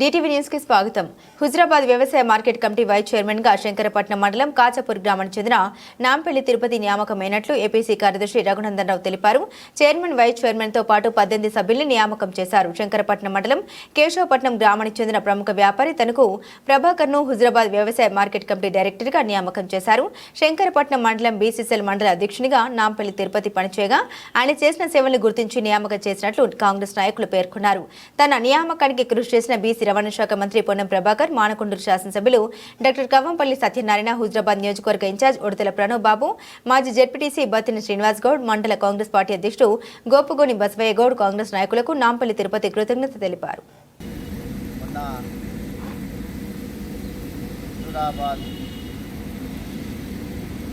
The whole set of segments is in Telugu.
డిటీవీ న్యూస్కి స్వాగతం. హుజరాబాద్ వ్యవసాయ మార్కెట్ కమిటీ వైస్ చైర్మన్గా శంకరపట్నం మండలం కాచాపూర్ గ్రామానికి చెందిన నాంపల్లి తిరుపతి నియామకమైనట్లు ఏపీసీ కార్యదర్శి రఘునందన్ రావు తెలిపారు. చైర్మన్ వైస్ చైర్మన్తో పాటు పద్దెనిమిది సభ్యుల్ని నియామకం చేశారు. శంకరపట్నం మండలం కేశవపట్నం గ్రామానికి చెందిన ప్రముఖ వ్యాపారి తనకు ప్రభాకర్ను హుజరాబాద్ వ్యవసాయ మార్కెట్ కమిటీ డైరెక్టర్గా నియామకం చేశారు. శంకరపట్నం మండలం బీసీసీఎల్ మండల అధ్యక్షునిగా నాంపల్లి తిరుపతి పనిచేయగా ఆయన చేసిన సేవలను గుర్తించి నియామకం చేసినట్లు కాంగ్రెస్ నాయకులు పేర్కొన్నారు. తన నియామకానికి కృషి చేసిన బీసీ రవాణా శాఖ మంత్రి పొన్నం ప్రభాకర్ మానకొండూరు శాసనసభ్యులు డాక్టర్ కవ్వంపల్లి సత్యనారాయణ హుజరాబాద్ నియోజకవర్గ ఇన్ఛార్జ్ ఉడతల ప్రణవ్ బాబు మాజీ జెడ్పీటీసీ బత్తిన శ్రీనివాస్ గౌడ్ మండల కాంగ్రెస్ పార్టీ అధ్యక్షుడు గోపుగోని బసవయ్య గౌడ్ కాంగ్రెస్ నాయకులకు నాంపల్లి తిరుపతి కృతజ్ఞత తెలిపారు.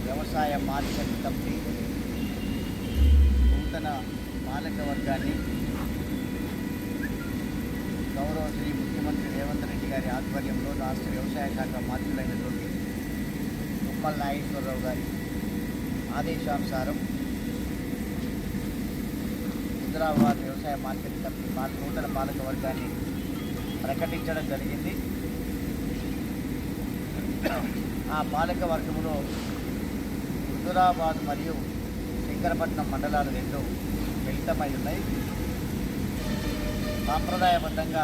వ్యవసాయ మార్కెట్ కమిటీ నూతన పాలక వర్గాన్ని గౌరవ శ్రీ ముఖ్యమంత్రి రేవంత్ రెడ్డి గారి ఆధ్వర్యంలో రాష్ట్ర వ్యవసాయ శాఖ మంత్రులైనటువంటి ఉప్పల్ నాగేశ్వరరావు గారి ఆదేశానుసారం హైదరాబాద్ వ్యవసాయ మార్కెట్ కమిటీ నూతన పాలక వర్గాన్ని ప్రకటించడం జరిగింది. ఆ పాలక వర్గంలో హుజురాబాద్ మరియు శంకరపట్నం మండలాలు రెండు మిళితమై ఉన్నాయి. సాంప్రదాయబద్ధంగా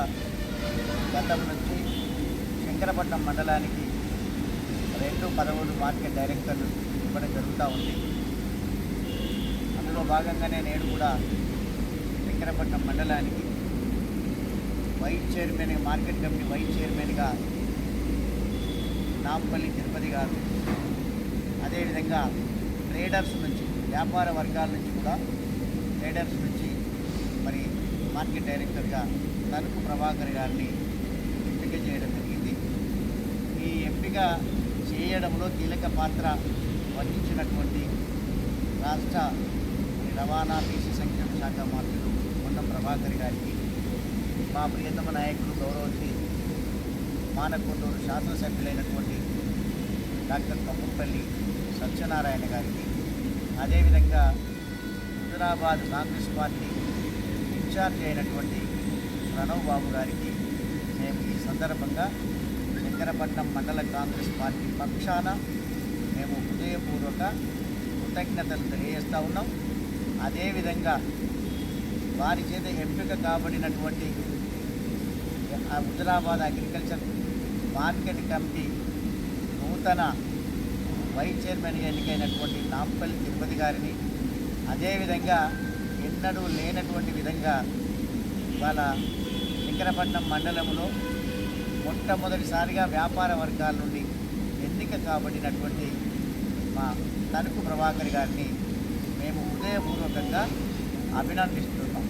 గతం నుంచి శంకరపట్నం మండలానికి రెండు పదమూడు మార్కెట్ డైరెక్టర్లు ఇవ్వడం జరుగుతూ ఉంది. అందులో భాగంగానే నేడు కూడా శంకరపట్నం మండలానికి vice chairman market committee vice చైర్మన్గా నాంపల్లి తిరుపతి గారు అదేవిధంగా ట్రేడర్స్ నుంచి వ్యాపార వర్గాల నుంచి కూడా ట్రేడర్స్ నుంచి మార్కెట్ డైరెక్టర్గా తణుకు ప్రభాకర్ గారిని ఎంపిక చేయడం జరిగింది. ఈ ఎంపిక చేయడంలో కీలక పాత్ర వహించినటువంటి రాష్ట్ర రవాణా బీసీ సంక్షేమ శాఖ మంత్రులు ఉన్న ప్రభాకర్ గారికి మా ప్రియతమ నాయకులు గౌరవశ్రీ మానకొండూరు శాసనసభ్యులైనటువంటి డాక్టర్ కమ్మంపల్లి సత్యనారాయణ గారికి అదేవిధంగా హుజరాబాద్ కాంగ్రెస్ పార్టీ ఇన్ఛార్జ్ అయినటువంటి ప్రణవ్ బాబు గారికి మేము ఈ సందర్భంగా శంకరపట్నం మండల కాంగ్రెస్ పార్టీ పక్షాన మేము హృదయపూర్వక కృతజ్ఞతలు తెలియజేస్తూ ఉన్నాం. అదేవిధంగా వారి చేత ఎంపిక కాబడినటువంటి ఆ హుజరాబాద్ అగ్రికల్చర్ మార్కెట్ కమిటీ నూతన వైస్ చైర్మన్ ఎన్నికైనటువంటి నాంపల్లి తిరుపతి గారిని అదేవిధంగా ఎన్నడూ లేనటువంటి ముఖ్యంగా ఇవాళ శంకరపట్నం మండలంలో మొట్టమొదటిసారిగా వ్యాపార వర్గాల నుండి ఎన్నిక కాబడినటువంటి మా తణుకు ప్రభాకర్ గారిని మేము హృదయపూర్వకంగా అభినందిస్తున్నాం.